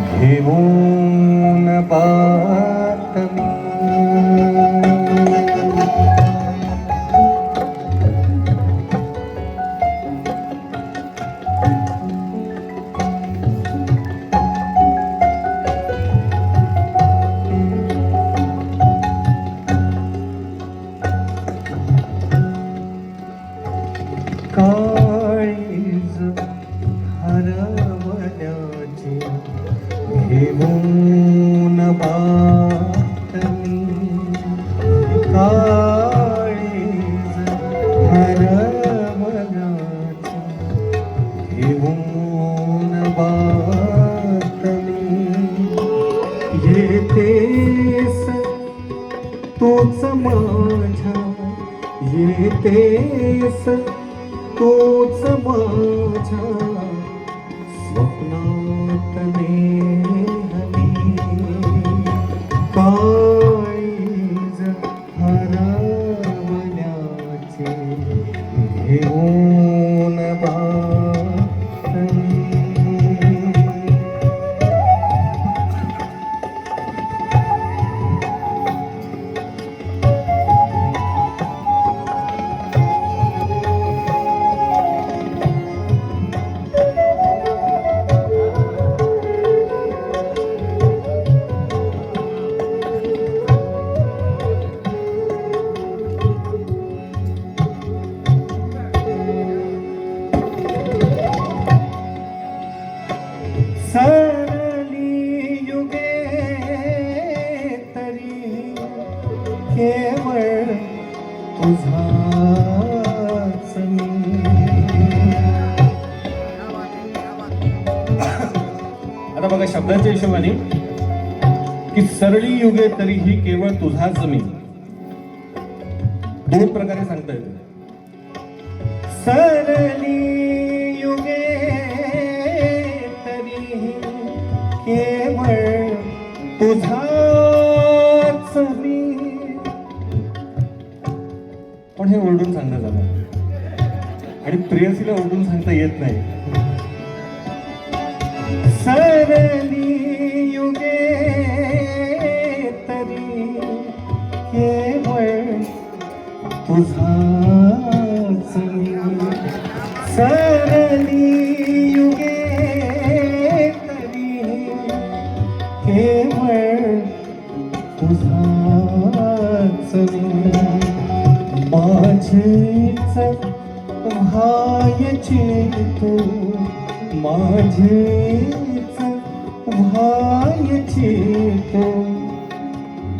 घेऊन बातमी तोच माझ्या येतेस तोच माझ्या स्वप्नात केवळ तुझाच आता बघा शब्दाच्या हिशोबाने की सरळी युगे तरीही केवळ तुझाच मी दोन प्रकारे सांगता येते सरली पण हे ओरडून सांगणं झालं. आणि प्रेयसीला ओरडून सांगता येत नाही. सरली युगे तरी केवळ तुझा माझीच व्हायचे तू माझेच व्हायचे तू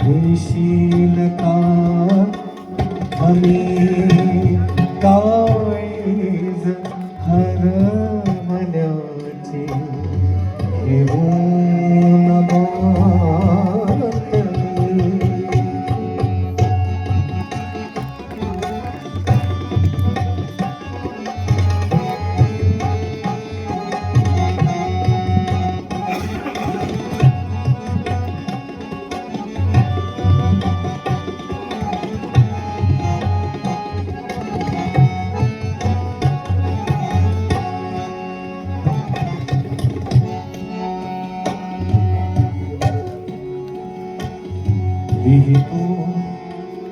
देशील का आम्ही काळीज हरवण्याची घेऊन लिहितो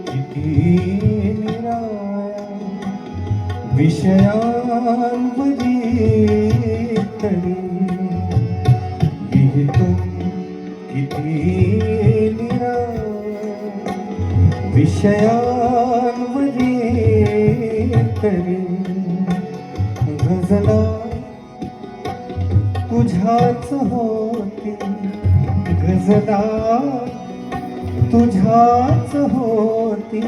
किती निराळ्या विषयांवरी तरी. लिहितो किती निराळ्या विषयांवरी तरी. गजला तुझ्याच होती गजला तुझ्याच होती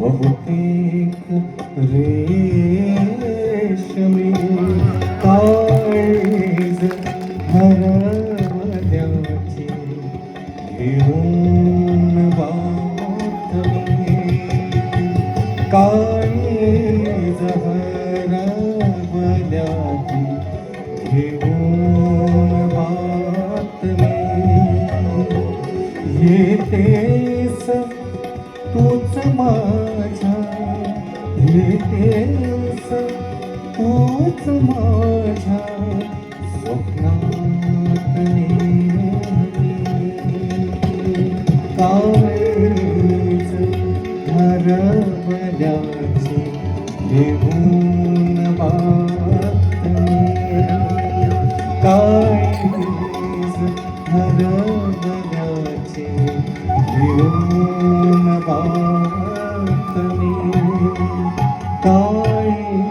बहुतेक रेशमी काळीज हरवल्याची घेऊन बातमी काळीज भेटेस तूच माझ्या भेटेस तूच माझ्या स्वप्नात काळच हरवल्याचे घेऊन का काळीज